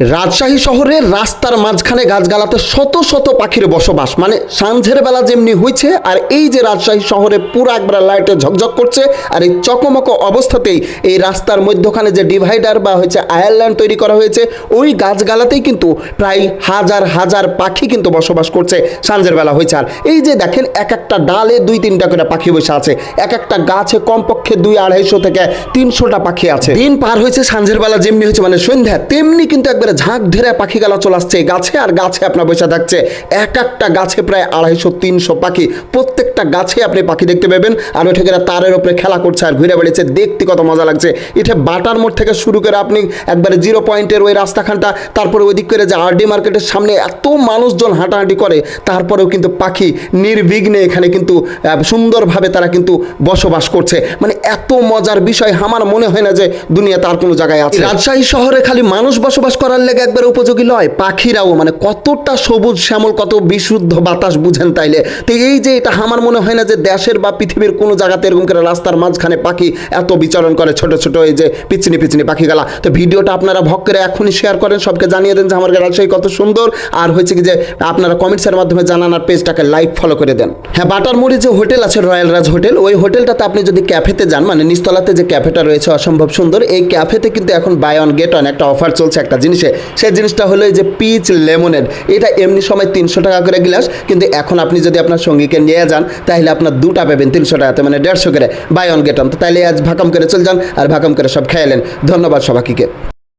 রাজশাহী শহরের রাস্তার মাঝখানে গাছগালাতে শত শত পাখির বসবাস। মানে সাঁঝের বেলা যেমনি হয়েছে আর এই যে রাজশাহী শহরে পুরো একবার লাইটে ঝকঝক করছে, আর এই চকমক অবস্থাতেই এই রাস্তার মধ্যখানে যে ডিভাইডার বা হচ্ছে আয়ারল্যান্ড তৈরি করা হয়েছে, ওই গাছগালাতেই কিন্তু প্রায় হাজার হাজার পাখি কিন্তু বসবাস করছে সাঁঝের বেলা হয়েছে আর এই যে দেখেন, এক একটা ডালে দুই তিনটা করে পাখি বসে আছে, এক একটা গাছে কমপক্ষে দুই আড়াইশো থেকে তিনশোটা পাখি আছে। দিন পার হয়েছে, সাঁঝের বেলা যেমনি হয়েছে মানে সন্ধ্যা, তেমনি কিন্তু একবারে ঝাঁক ধরে পাখি গেলা চলে আসছে। গাছে আর গাছে আপনার বসে থাকছে। এক একটা গাছে প্রায় আড়াইশো, তিনশো পাখি। প্রত্যেকটা গাছে আপনি পাখি দেখতে পাবেন। আর ওইটা করে তারের উপরে খেলা করছে আর ঘুরে বেড়েছে দেখতে কত মজা লাগছে। এটা বাটার মোড় থেকে শুরু করে আপনি একবারে জিরো পয়েন্টের ওই রাস্তাখানটা, তারপরে ওই দিক করে যে আরডি মার্কেটের সামনে এত মানুষজন হাঁটাহাঁটি করে, তারপরেও কিন্তু পাখি নির্বিঘ্নে এখানে কিন্তু সুন্দরভাবে তারা কিন্তু বসবাস করছে। মানে এত মজার বিষয়। আমার মনে হয় না যে দুনিয়া তার কোনো জায়গায় আছে। রাজশাহী শহরে খালি মানুষ বসবাস করার লেগে একবার উপযোগী নয় পাখিরাও মানে কতটা সবুজ শ্যামল, কত বিশুদ্ধ বাতাস বুঝেন তাইলে। তো এই যে এটা আমার মনে হয় না যে দেশের বা পৃথিবীর কোনো জায়গাতে এরকম করে রাস্তার মাঝখানে পাখি এত বিচরণ করে, ছোট ছোট এই যে পিছনি পিছনি পাখি গেলা তো ভিডিওটা আপনারা ভক করে এখনই শেয়ার করেন, সবকে জানিয়ে দেন যে আমার রাজশাহী কত সুন্দর। আর হয়েছে কি যে আপনারা কমেন্টসের মাধ্যমে জানান আর পেজটাকে লাইক ফলো করে দেন। হ্যাঁ বাটার মোড়ে যে হোটেল আছে রয়্যাল রাজ হোটেল ওই হোটেলটাতে আপনি যদি ক্যাফেতে যান মানে নিচতলাতে যে ক্যাফেটা রয়েছে, অসম্ভব সুন্দর, এই ক্যাফেতে কিন্তু এখন বাই অন গেট অন একটা অফার চলছে, একটা জিনিসে। সেই জিনিসটা হলো এই যে পিচ লেমনেড এটা এমনি সময় তিনশো টাকা করে গ্লাস কিন্তু এখন আপনি যদি আপনার সঙ্গীকে নিয়ে যান, তাহলে আপনার দুটা পাবেন তিনশো টাকাতে মানে দেড়শো করে। বাই অন গেট অন তো তাহলে আজ ভাকাম করে চলে যান আর ভাকাম করে সব খেয়ে ধন্যবাদ সবাইকে।